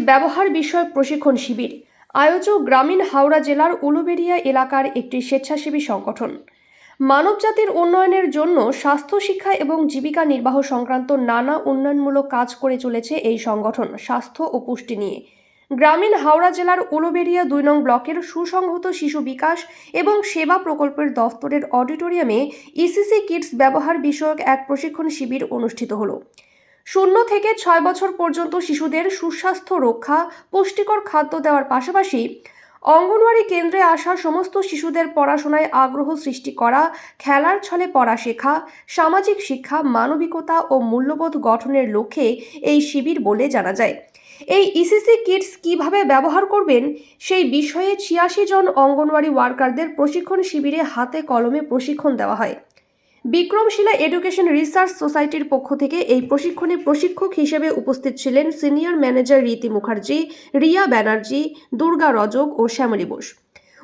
ব্যবহার বিষয়ক প্রশিক্ষণ শিবির। আয়োজক গ্রামীণ হাওড়া জেলার উলুবেড়িয়া এলাকার একটি স্বেচ্ছাসেবী সংগঠন। মানবজাতির উন্নয়নের জন্য স্বাস্থ্য শিক্ষা এবং জীবিকা নির্বাহ সংক্রান্ত নানা উন্নয়নমূলক কাজ করে চলেছে এই সংগঠন স্বাস্থ্য ও পুষ্টি নিয়ে। গ্রামীণ হাওড়া জেলার উলুবেড়িয়া দুই নং ব্লকের সুসংহত শিশু বিকাশ এবং সেবা প্রকল্পের দফতরের অডিটোরিয়ামে ইসিসি কিটস ব্যবহার বিষয়ক এক প্রশিক্ষণ শিবির অনুষ্ঠিত হলো। শূন্য থেকে ছয় বছর পর্যন্ত শিশুদের সুস্বাস্থ্য, রক্ষা, পুষ্টিকর খাদ্য দেওয়ার পাশাপাশি অঙ্গনওয়াড়ি কেন্দ্রে আসা সমস্ত শিশুদের পড়াশোনায় আগ্রহ সৃষ্টি করা, খেলার ছলে পড়া শেখা, সামাজিক শিক্ষা, মানবিকতা ও মূল্যবোধ গঠনের লক্ষ্যে এই শিবির বলে জানা যায়। এই ইসিসি কিটস কীভাবে ব্যবহার করবেন? সেই বিষয়ে ছিয়াশি জন অঙ্গনওয়াড়ি ওয়ার্কারদের প্রশিক্ষণ শিবিরে হাতে কলমে প্রশিক্ষণ দেওয়া হয়। বিক্রমশিলা এডুকেশন রিসার্চ সোসাইটির পক্ষ থেকে এই প্রশিক্ষণে প্রশিক্ষক হিসেবে উপস্থিত ছিলেন সিনিয়র ম্যানেজার রীতি মুখার্জি, রিয়া ব্যানার্জি, দুর্গা রজক ও শ্যামলী বোস।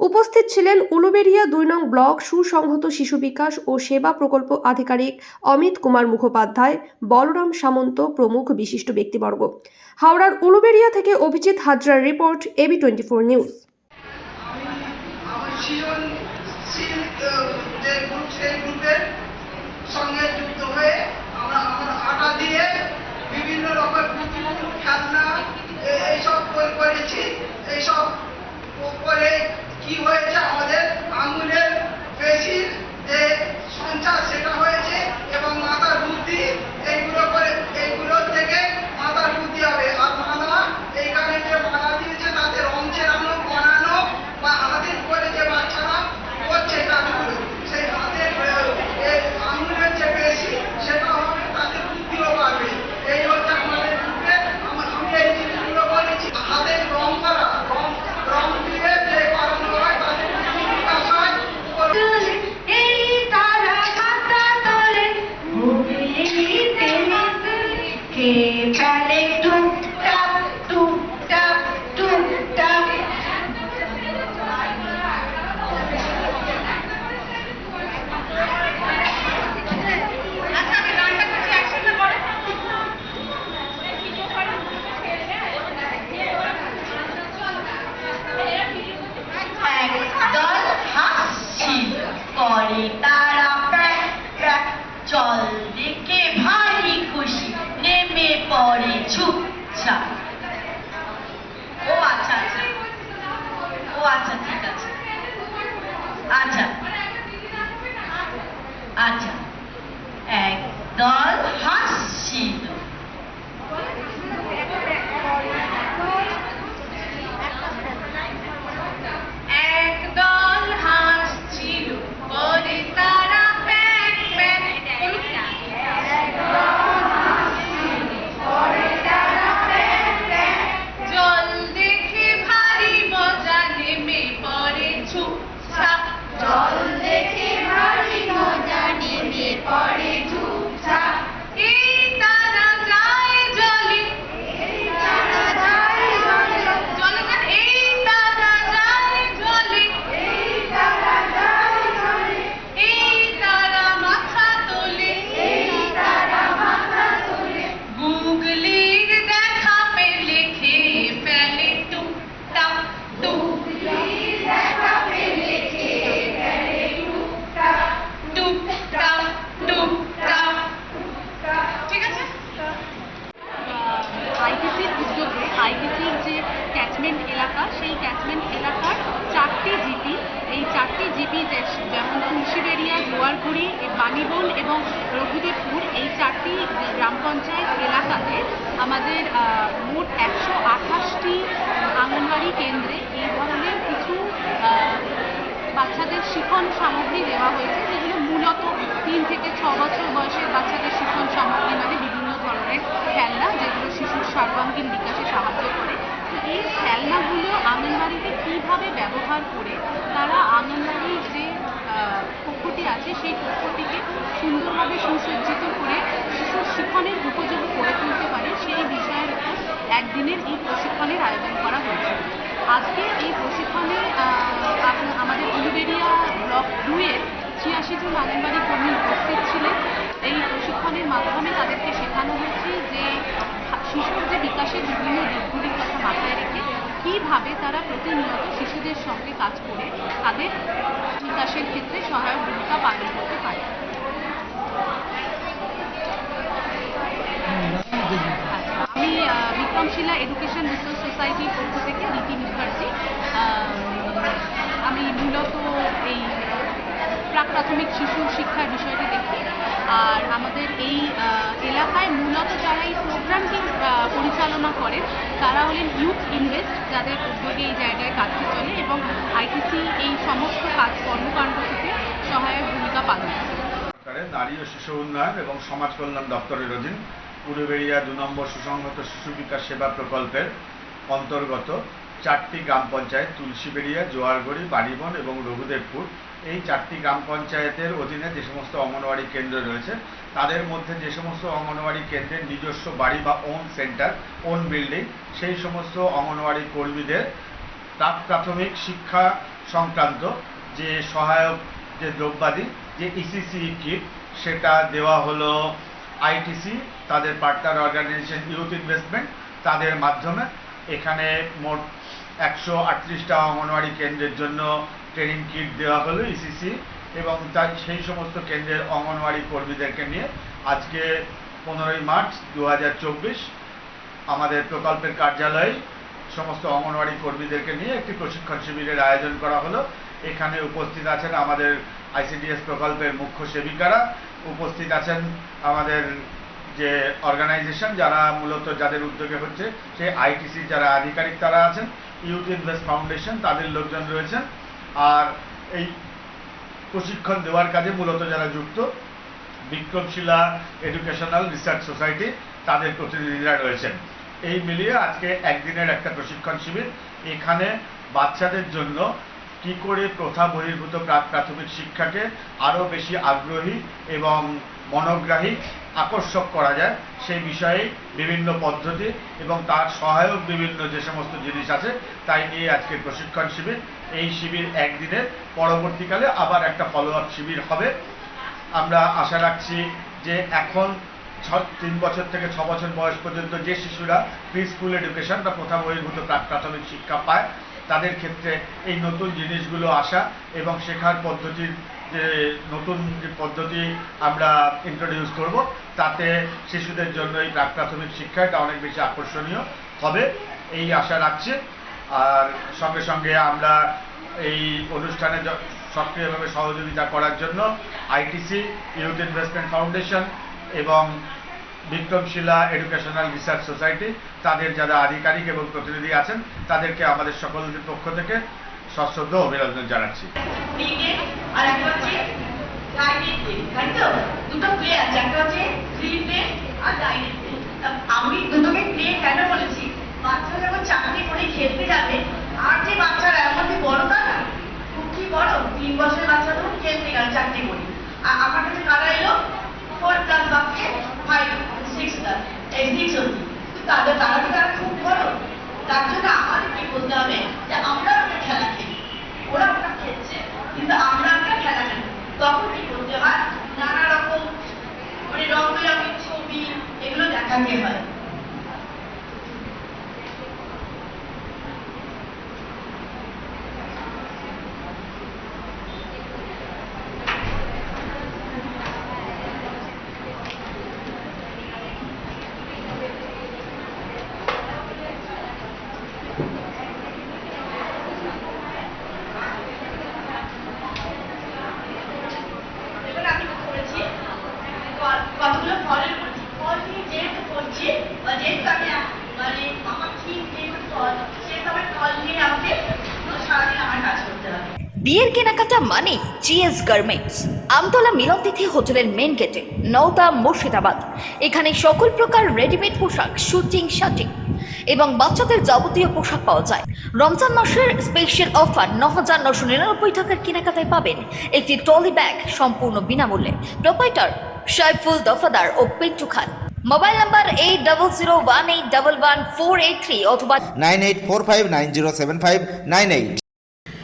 উপস্থিত ছিলেন উলুবেরিয়া দুই নং ব্লক সুসংহত শিশু বিকাশ ও সেবা প্রকল্প আধিকারিক অমিত কুমার মুখোপাধ্যায়, বলরাম সামন্ত প্রমুখ বিশিষ্ট ব্যক্তিবর্গ। হাওড়ার উলুবেরিয়া থেকে Abhijit হাজরার report A B twenty four news আমার সৃজনশীল আহ, যে গ্রুপ সেই গ্রুপের সঙ্গে যুক্ত হয়ে আমরা আমরা আটা দিয়ে বিভিন্ন রকমের পুতুল খেলনা এ- এইসব করে- করেছি এইসব ক- করে কি হয়েছে আমাদের আঙুলের জোয়ারগুড়ি বাণীবন এবং রঘুদেবপুর, এই চারটি গ্রাম পঞ্চায়েত এলাকাতে আমাদের মোট একশো আঠাশটি আঙ্গনবাড়ি কেন্দ্রে এই ধরনের কিছু বাচ্চাদের শিখন সামগ্রী দেওয়া হয়েছে, যেগুলো মূলত তিন থেকে ছ বছর বয়সের বাচ্চাদের শিখন সামগ্রী মানে বিভিন্ন ধরনের খেলনা, যেগুলো শিশুর সর্বাঙ্গীন বিকাশে সাহায্য করে। এই খেলনাগুলো আঙ্গনবাড়িতে কীভাবে ব্যবহার করে, তারা কক্ষটি আছে সেই কক্ষটিকে সুন্দরভাবে সুসজ্জিত করে শিশুর শিক্ষণের উপযোগী করে তুলতে পারে, সেই বিষয়ের উপর একদিনের এই প্রশিক্ষণের আয়োজন করা হয়েছে। আজকে এই প্রশিক্ষণে আমাদের উলুবেড়িয়া ব্লক দুয়ের ছিয়াশি জন আঙ্গনবাড়ি কর্মী উপস্থিত ছিলেন। এই প্রশিক্ষণের মাধ্যমে তাদেরকে শেখানো হয়েছে যে শিশুর যে বিকাশের বিভিন্ন দিকগুলির কথা মাথায় রেখে কীভাবে তারা প্রতিনিয়ত শিশুদের সঙ্গে কাজ করে, তাদের সহায়ক ভূমিকা পালন পারে আচ্ছা, আমি বিক্রমশিলা এডুকেশন রিসার্চ সোসাইটির পক্ষ থেকে নীতি মুখার্জি আমি মূলত এই প্রাক প্রাথমিক শিশু শিক্ষার বিষয়টি দেখি। আর আমাদের এই এলাকায় মূলত যারা এই প্রোগ্রামটি পরিচালনা করেন তারা হলেন ইউথ ইনভেস্ট যাদের উদ্যোগে এই জায়গায় কাজটি চলে এবং আইটিসি এই সমস্ত কাজ কর্মকাণ্ড থেকে সহায়ক ভূমিকা পালন করে। নারী ও শিশু উন্নয়ন এবং সমাজ কল্যাণ দপ্তরের অধীন উলুবেড়িয়া দু নম্বর সুসংহত শিশু বিকাশ সেবা প্রকল্পের অন্তর্গত চারটি গ্রাম পঞ্চায়েত তুলসীবেড়িয়া, জোয়ারগড়ি, বাড়িবন এবং রঘুদেবপুর এই চারটি গ্রাম পঞ্চায়েতের অধীনে যে সমস্ত অঙ্গনওয়াড়ি কেন্দ্র রয়েছে, তাদের মধ্যে যে সমস্ত অঙ্গনওয়াড়ি কেন্দ্রের নিজস্ব বাড়ি বা ওন সেন্টার ওন বিল্ডিং সেই সমস্ত অঙ্গনওয়াড়ি কর্মীদের প্রাক প্রাথমিক শিক্ষা সংক্রান্ত যে সহায়ক যে দ্রব্যাদি, যে ইসিসি কিট সেটা দেওয়া হলো আইটিসি তাদের পার্টনার অর্গানাইজেশন ইউথ ইনভেস্টমেন্ট তাদের মাধ্যমে। এখানে মোট একশো আটত্রিশটা অঙ্গনওয়াড়ি কেন্দ্রের জন্য ট্রেনিং কিট দেওয়া হলো ইসিসি এবং তার সেই সমস্ত কেন্দ্রের অঙ্গনওয়াড়ি কর্মীদেরকে নিয়ে আজকে পনেরোই মার্চ দু হাজার চব্বিশ আমাদের প্রকল্পের কার্যালয়ে সমস্ত অঙ্গনওয়াড়ি কর্মীদেরকে নিয়ে একটি প্রশিক্ষণ শিবিরের আয়োজন করা হলো। এখানে উপস্থিত আছেন আমাদের আইসিডিএস প্রকল্পের মুখ্য সেবিকারা। উপস্থিত আছেন আমাদের যে অর্গানাইজেশন যারা মূলত যাদের উদ্যোগে হচ্ছে, সেই আইটিসি যারা আধিকারিক তারা আছেন ইউথ ইনভেস্ট ফাউন্ডেশন তাদের লোকজন রয়েছেন। আর এই প্রশিক্ষণ দেওয়ার কাজে মূলত যারা যুক্ত বিক্রমশিলা এডুকেশনাল রিসার্চ সোসাইটি তাদের প্রতিনিধিরা রয়েছেন। এই মিলিয়ে আজকে একদিনের একটা প্রশিক্ষণ শিবির। এখানে বাচ্চাদের জন্য কি করে প্রথা বহির্ভূত প্রাথমিক শিক্ষাকে আরও বেশি আগ্রহী এবং মনোগ্রাহী আকর্ষক করা যায় সেই বিষয়ে বিভিন্ন পদ্ধতি এবং তার সহায়ক বিভিন্ন যে সমস্ত জিনিস আছে তাই নিয়ে আজকে প্রশিক্ষণ শিবির। এই শিবির একদিনের পরবর্তীকালে আবার একটা ফলো আপ শিবির হবে। আমরা আশা রাখছি যে এখন ছ তিন বছর থেকে ছ বছর বয়স পর্যন্ত যে শিশুরা প্রি স্কুল এডুকেশন বা প্রথা বহির্ভূত প্রাথমিক শিক্ষা পায় তাদের ক্ষেত্রে এই নতুন জিনিসগুলো আসা এবং শেখার পদ্ধতির যে নতুন যে পদ্ধতি আমরা ইন্ট্রোডিউস করব, তাতে শিশুদের জন্য এই প্রাক প্রাথমিক শিক্ষাটা অনেক বেশি আকর্ষণীয় হবে। এই আশা রাখছি। আর সঙ্গে সঙ্গে আমরা এই অনুষ্ঠানে সক্রিয়ভাবে সহযোগিতা করার জন্য আইটিসি ইউথ ইনভেস্টমেন্ট ফাউন্ডেশন এবং বিক্রমশিলা এডুকেশনাল রিসার্চ সোসাইটি তাদের যারা আধিকারিক এবং প্রতিনিধি আছেন, তাদেরকে আমাদের সকলের পক্ষ থেকে সশ্রদ্ধ অভিনন্দন জানাচ্ছি। আমার কাছে কারা এলো ফোর প্লাস বাপকে ফাইভ সিক্স প্লাস এই সিক্স অব্দি তাদের তারা কি তারা খুব বড় তার জন্য আমাদের কি বলতে হবে যে আমরা একটা খেলা খেলি ওরা ওটা খেলছে কিন্তু আমরা একটা খেলা খেলি তখন কি করতে হয় নানা রকম মানে রং বেরঙের ছবি এগুলো দেখাতে হয় এবার আমি কি করেছি ক- কতগুলো ফলের করেছি ফল নিয়ে যেহেতু করছি বা যেহেতু আমি এক- মানে আমার ঠিক যেহেতু ফল সেহেতু আমার ফল নিয়ে আমাকে পুরো সারাদিন আমার কাজ করতে হবে কেনাকাটা মানে জিএস গার্মেন্টস আমতলা মিলনতিথি হোটেলের মেন গেটে নওদা মুর্শিদাবাদ এখানে সকল প্রকার রেডিমেড পোশাক শুটিং শাটিং এবং বাচ্চাদের যাবতীয় পোশাক পাওয়া যায় রমজান মাসের স্পেশাল অফার ন হাজার নশো নিরানব্বই টাকার কেনাকাটায় পাবেন একটি ট্রলি ব্যাগ সম্পূর্ণ বিনামূল্যে প্রোপাইটার সাইফুল দফাদার ও Pintu Khan mobile number eight double zero one eight double one four eight three অথবা nine eight four five nine zero seven five nine eight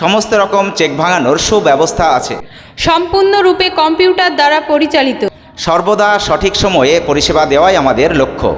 সমস্ত রকম চেক ভাঙানোর সুব্যবস্থা আছে। সম্পূর্ণরূপে কম্পিউটার দ্বারা পরিচালিত। সর্বদা সঠিক সময়ে পরিষেবা দেওয়াই আমাদের লক্ষ্য।